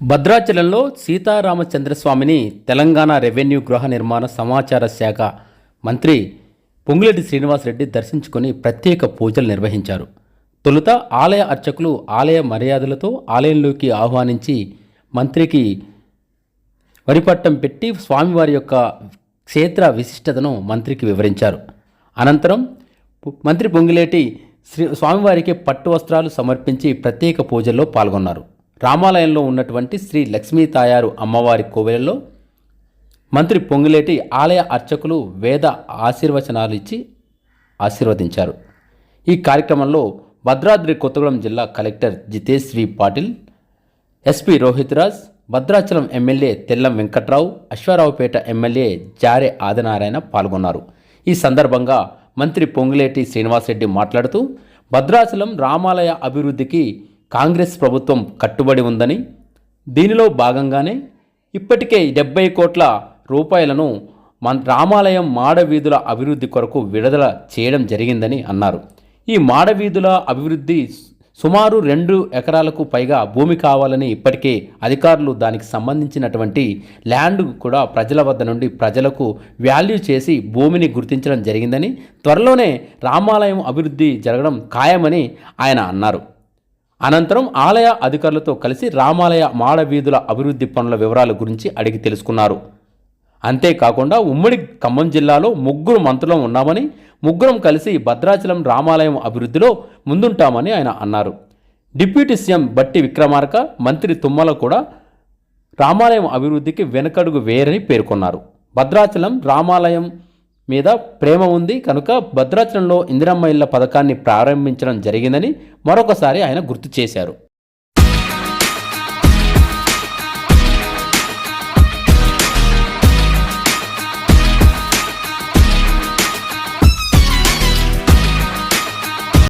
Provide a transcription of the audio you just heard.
భద్రాచలంలో సీతారామచంద్రస్వామిని తెలంగాణ రెవెన్యూ గృహ నిర్మాణ సమాచార శాఖ మంత్రి పొంగులేటి శ్రీనివాసరెడ్డి దర్శించుకొని ప్రత్యేక పూజలు నిర్వహించారు. తొలుత ఆలయ అర్చకులు ఆలయ మర్యాదలతో ఆలయంలోకి ఆహ్వానించి మంత్రికి వరిపట్టం పెట్టి స్వామివారి యొక్క క్షేత్ర విశిష్టతను మంత్రికి వివరించారు. అనంతరం మంత్రి పొంగిలేటి శ్రీ స్వామివారికి పట్టు వస్త్రాలు సమర్పించి ప్రత్యేక పూజల్లో పాల్గొన్నారు. రామాలయంలో ఉన్నటువంటి శ్రీ లక్ష్మీ తాయారు అమ్మవారి కోవెలలో మంత్రి పొంగిలేటి ఆలయ అర్చకులు వేద ఆశీర్వచనాలు ఇచ్చి ఆశీర్వదించారు. ఈ కార్యక్రమంలో భద్రాద్రి కొత్తగూడెం జిల్లా collector Jitesh V Patil SP Rohit Raj Bhadrachalam MLA Tellam Venkatrao Aswaraopeta MLA Jare Adinarayana పాల్గొన్నారు. ఈ సందర్భంగా మంత్రి పొంగులేటి శ్రీనివాసరెడ్డి మాట్లాడుతూ భద్రాచలం రామాలయ అభివృద్ధికి కాంగ్రెస్ ప్రభుత్వం కట్టుబడి ఉందని దీనిలో భాగంగానే ఇప్పటికే డెబ్బై కోట్ల రూపాయలను మన రామాలయం మాడవీధుల అభివృద్ధి కొరకు విడుదల చేయడం జరిగిందని అన్నారు. ఈ మాడవీధుల అభివృద్ధి సుమారు రెండు ఎకరాలకు పైగా భూమి కావాలని ఇప్పటికే అధికారులు దానికి సంబంధించినటువంటి ల్యాండ్ కూడా ప్రజల వద్ద నుండి ప్రజలకు వాల్యూ చేసి భూమిని గుర్తించడం జరిగిందని త్వరలోనే రామాలయం అభివృద్ధి జరగడం ఖాయమని ఆయన అన్నారు. అనంతరం ఆలయ అధికారులతో కలిసి రామాలయ మాడవీధుల అభివృద్ధి పనుల వివరాల గురించి అడిగి తెలుసుకున్నారు. అంతేకాకుండా ఉమ్మడి ఖమ్మం జిల్లాలో ముగ్గురు మంత్రులం ఉన్నామని ముగ్గురం కలిసి భద్రాచలం రామాలయం అభివృద్ధిలో ముందుంటామని ఆయన అన్నారు. డిప్యూటీ సీఎం బట్టి విక్రమార్క మంత్రి తుమ్మల కూడా రామాలయం అభివృద్ధికి వెనకడుగు వేయరని పేర్కొన్నారు. భద్రాచలం రామాలయం మీద ప్రేమ ఉంది కనుక భద్రాచలంలో ఇందిరమ్మ ఇళ్ళ పథకాన్ని ప్రారంభించడం జరిగిందని మరొకసారి ఆయన గుర్తు చేశారు.